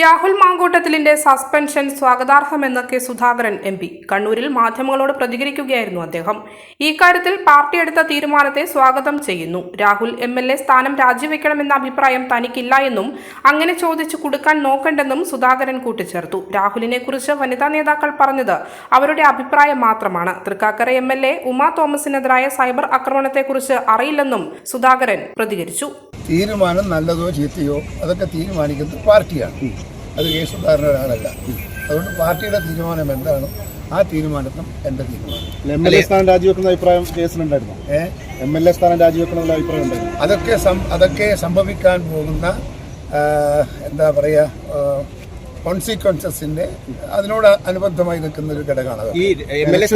രാഹുൽ മാങ്കൂട്ടത്തിലിന്റെ സസ്പെൻഷൻ സ്വാഗതാർഹമെന്ന് K Sudhakaran M P. കണ്ണൂരിൽ മാധ്യമങ്ങളോട് പ്രതികരിക്കുകയായിരുന്നു അദ്ദേഹം. ഇക്കാര്യത്തിൽ പാർട്ടി എടുത്ത തീരുമാനത്തെ സ്വാഗതം ചെയ്യുന്നു. രാഹുൽ എം എൽ എ സ്ഥാനം രാജിവെക്കണമെന്ന അഭിപ്രായം തനിക്കില്ല എന്നും അങ്ങനെ ചോദിച്ചു കൊടുക്കാൻ നോക്കണ്ടെന്നും സുധാകരൻ കൂട്ടിച്ചേർത്തു. രാഹുലിനെ കുറിച്ച് വനിതാ നേതാക്കൾ പറഞ്ഞത് അവരുടെ അഭിപ്രായം മാത്രമാണ്. Thrikkakara M L A Uma തോമസിനെതിരായ cyber ആക്രമണത്തെക്കുറിച്ച് അറിയില്ലെന്നും സുധാകരൻ പ്രതികരിച്ചു. തീരുമാനം നല്ലതോ ചീത്തയോ അതൊക്കെ തീരുമാനിക്കുന്നത് പാർട്ടിയാണ്. അത് കെ സുധാകരൻ ഒരാളല്ല അതുകൊണ്ട് പാർട്ടിയുടെ തീരുമാനം എന്താണ് ആ തീരുമാനത്തും എന്റെ തീരുമാനം. എം എൽ എ സ്ഥാനം രാജിവെക്കുന്ന അഭിപ്രായം കേസിലുണ്ടായിരുന്നു? എം എൽ എ സ്ഥാനം അഭിപ്രായം ഉണ്ടായിരുന്നു? അതൊക്കെ അതൊക്കെ സംഭവിക്കാൻ പോകുന്ന എന്താ പറയുക കോൺസിക്വൻസസിന്റെ അതിനോട് അനുബന്ധമായി നിൽക്കുന്ന ഒരു ഘടകമാണ്. ഈ എം എൽ എ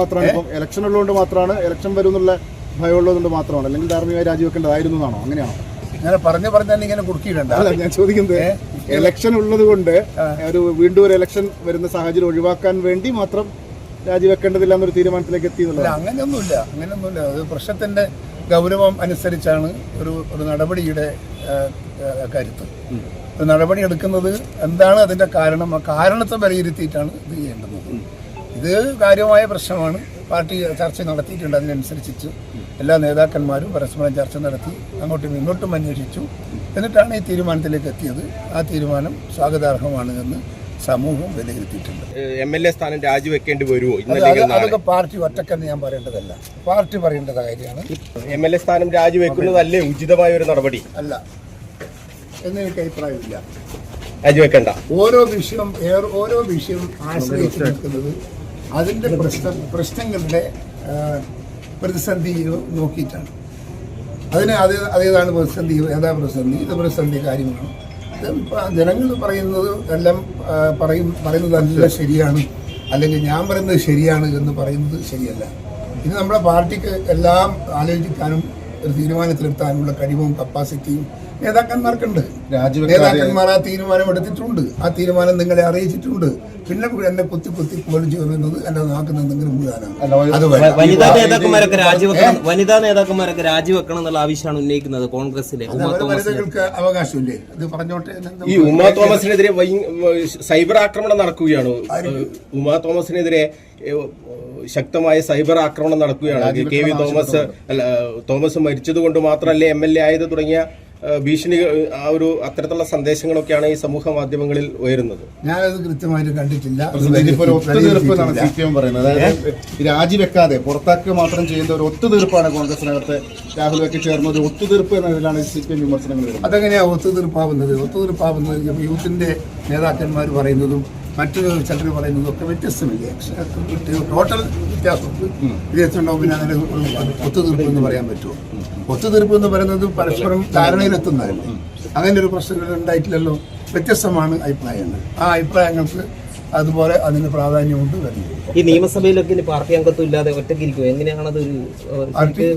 മാത്രമാണ് ഇപ്പം ഇലക്ഷൻ ഉള്ളതുകൊണ്ട് മാത്രമാണ് ഇലക്ഷൻ വരും എന്നുള്ള ഭയം ഉള്ളതുകൊണ്ട് മാത്രമാണ് അല്ലെങ്കിൽ ധാർമ്മികമായി രാജിവെക്കേണ്ടതായിരുന്നു എന്നാണോ? അങ്ങനെയാണോ? ഇങ്ങനെ പറഞ്ഞു പറഞ്ഞാൽ ഇങ്ങനെ കുടുക്കിയിടണ്ട. അല്ല ഞാൻ ചോദിക്കുന്നത് ഇലക്ഷൻ ഉള്ളത് കൊണ്ട് ഒരു വീണ്ടും ഒരു ഇലക്ഷൻ വരുന്ന സാഹചര്യം ഒഴിവാക്കാൻ വേണ്ടി മാത്രം രാജിവെക്കേണ്ടതില്ല എന്നൊരു തീരുമാനത്തിലേക്ക് എത്തി അല്ല എന്നുള്ളതാണ്. അങ്ങനെയൊന്നുമില്ല അങ്ങനെയൊന്നുമില്ല. അത് പ്രശ്നത്തിന്റെ ഗൗരവം അനുസരിച്ചാണ് ഒരു ഒരു നടപടിയുടെ കരുത്ത്. ഒരു നടപടി എടുക്കുന്നത് എന്താണ് അതിന്റെ കാരണം? ആ കാരണത്തെ വിലയിരുത്തിയിട്ടാണ് ഇത് ചെയ്യേണ്ടത്. ഇത് കാര്യമായ പ്രശ്നമാണ്. പാർട്ടി ചർച്ച നടത്തിയിട്ടുണ്ട്. അതിനനുസരിച്ച് എല്ലാ നേതാക്കന്മാരും പരസ്പരം ചർച്ച നടത്തി അങ്ങോട്ടും ഇങ്ങോട്ടും അന്വേഷിച്ചു. എന്നിട്ടാണ് ഈ തീരുമാനത്തിലേക്ക് എത്തിയത്. ആ തീരുമാനം സ്വാഗതാർഹമാണ് എന്ന് സമൂഹം വിലയിരുത്തിയിട്ടുണ്ട്. എം എൽ എ സ്ഥാനം രാജിവെക്കേണ്ടി വരുമോ അതൊക്കെ പാർട്ടി ഒറ്റക്കെന്ന് ഞാൻ പറയേണ്ടതല്ല. പാർട്ടി പറയേണ്ട കാര്യമാണ്. എം എൽ എ സ്ഥാനം രാജിവെക്കുന്നതല്ലേ ഉചിതമായ ഒരു നടപടി? അല്ല. എന്ന് എനിക്ക് അഭിപ്രായമില്ല. രാജിവെക്കണ്ട. ഓരോ വിഷയം ഓരോ വിഷയം ആശ്രയിച്ച് നിൽക്കുന്നത് അതിന്റെ പ്രശ്നം പ്രശ്നങ്ങളുടെ പ്രതിസന്ധി നോക്കിയിട്ടാണ്. അതിന് അത് അതേതാണ് പ്രതിസന്ധി ഏതാ പ്രതിസന്ധി? ഇത് പ്രതിസന്ധി കാര്യമാണ് ജനങ്ങൾ പറയുന്നത് എല്ലാം പറയും പറയുന്നത് പറയുന്നതല്ല ശരിയാണ്. അല്ലെങ്കിൽ ഞാൻ പറയുന്നത് ശരിയാണ് എന്ന് പറയുന്നത് ശരിയല്ല. ഇത് നമ്മുടെ പാർട്ടിക്ക് എല്ലാം ആലോചിക്കാനും ഒരു തീരുമാനത്തിലെത്താനുള്ള കഴിവും കപ്പാസിറ്റിയും നേതാക്കന്മാർക്കുണ്ട്. നേതാക്കന്മാർ ആ തീരുമാനം എടുത്തിട്ടുണ്ട്. ആ തീരുമാനം നിങ്ങളെ അറിയിച്ചിട്ടുണ്ട്. പിന്നെ എന്നെ കുത്തി കുത്തി പൊളിച്ചു വരുന്നത് എന്റെ നാക്കുന്ന എന്തെങ്കിലും. വനിതാ നേതാക്കന്മാരൊക്കെ രാജിവെക്കണം വനിതാ നേതാക്കന്മാരൊക്കെ രാജിവെക്കണം എന്നുള്ള ആവശ്യമാണ് ഉന്നയിക്കുന്നത് കോൺഗ്രസിലെ വനിതകൾക്ക് അവകാശമില്ലേ? അത് പറഞ്ഞോട്ടെ ഈ ഉമാ തോമസിനെതിരെ സൈബർ ആക്രമണം നടക്കുകയാണ്. ഉമാ തോമസിനെതിരെ ശക്തമായ സൈബർ ആക്രമണം നടക്കുകയാണ്. കെ വി തോമസ് തോമസ് മരിച്ചത് കൊണ്ട് മാത്രമല്ലേ എം എൽ എ ആയത് തുടങ്ങിയ ഭീഷണി ആ ഒരു അത്തരത്തിലുള്ള സന്ദേശങ്ങളൊക്കെയാണ് ഈ സമൂഹ മാധ്യമങ്ങളിൽ ഉയരുന്നത്. ഞാനത് കൃത്യമായിട്ട് കണ്ടിട്ടില്ല. അത് ഇതിപ്പോ ഒരു ഒത്തുതീർപ്പ് എന്നാണ് സി വിലയിരുത്തിയിട്ടില്ല. പി എം അതായത് രാജിവെക്കാതെ പുറത്താക്കുക മാത്രം ചെയ്യുന്ന ഒരു ഒത്തുതീർപ്പാണ് കോൺഗ്രസിനകത്ത് രാഹുൽ വെക്കി ചേർന്ന ഒരു ഒത്തുതീർപ്പ് എന്നതിലാണ് സി പി എം വിമർശനങ്ങൾ അതെങ്ങനെയാ ഒത്തുതീർപ്പാവുന്നത്? ഒത്തുതീർപ്പാവുന്നത് യൂത്തിന്റെ നേതാക്കന്മാർ പറയുന്നതും മറ്റു ചിലർ പറയുന്നതും ഒക്കെ വ്യത്യസ്തമില്ലേ? ടോട്ടൽ വ്യത്യാസം. വ്യത്യാസമുണ്ടാവും പിന്നെ അങ്ങനെ ഒത്തുതീർപ്പ് എന്ന് പറയാൻ പറ്റുമോ? ഒത്തുതീർപ്പ് എന്ന് പറയുന്നത് പരസ്പരം ധാരണയിലെത്തുന്നതല്ലേ? അങ്ങനെ ഒരു പ്രശ്നം ഉണ്ടായിട്ടില്ലല്ലോ? വ്യത്യസ്തമാണ് അഭിപ്രായങ്ങൾ. ആ അഭിപ്രായങ്ങൾക്ക് അതുപോലെ അതിന് പ്രാധാന്യമുണ്ട് വരുന്നത്. ഈ നിയമസഭയിലൊക്കെ ഇനി പാർട്ടി അംഗത്വം ഇല്ലാതെ ഒറ്റയ്ക്ക് ഇരിക്കും എങ്ങനെയാണത് ഒരു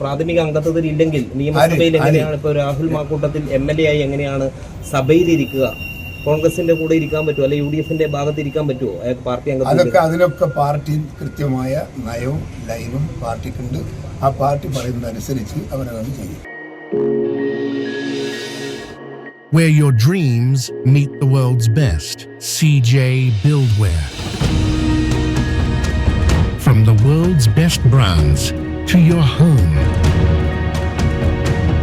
പ്രാഥമിക അംഗത്വത്തിൽ ഇല്ലെങ്കിൽ നിയമസഭയിൽ എങ്ങനെയാണ് ഇപ്പൊ Rahul Mamkootathil M L A ആയി എങ്ങനെയാണ് സഭയിലിരിക്കുക? കോൺഗ്രസിന്റെ കൂടെ ഇരിക്കാൻ പറ്റുമോ അല്ലെ യു ഡി എഫിന്റെ ഭാഗത്ത് ഇരിക്കാൻ പറ്റുമോ പാർട്ടി അംഗത്വം അതൊക്കെ അതിലൊക്കെ പാർട്ടി കൃത്യമായ നയവും ലൈനും പാർട്ടിക്കുണ്ട്. ആ പാർട്ടി പറയുന്നതനുസരിച്ച് അവരത് ചെയ്യും where your dreams meet the world's best. CJ Buildwear. From the world's best brands to your home.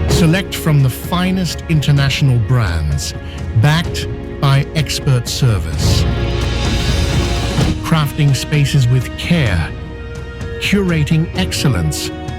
Select from the finest international brands, backed by expert service. Crafting spaces with care, curating excellence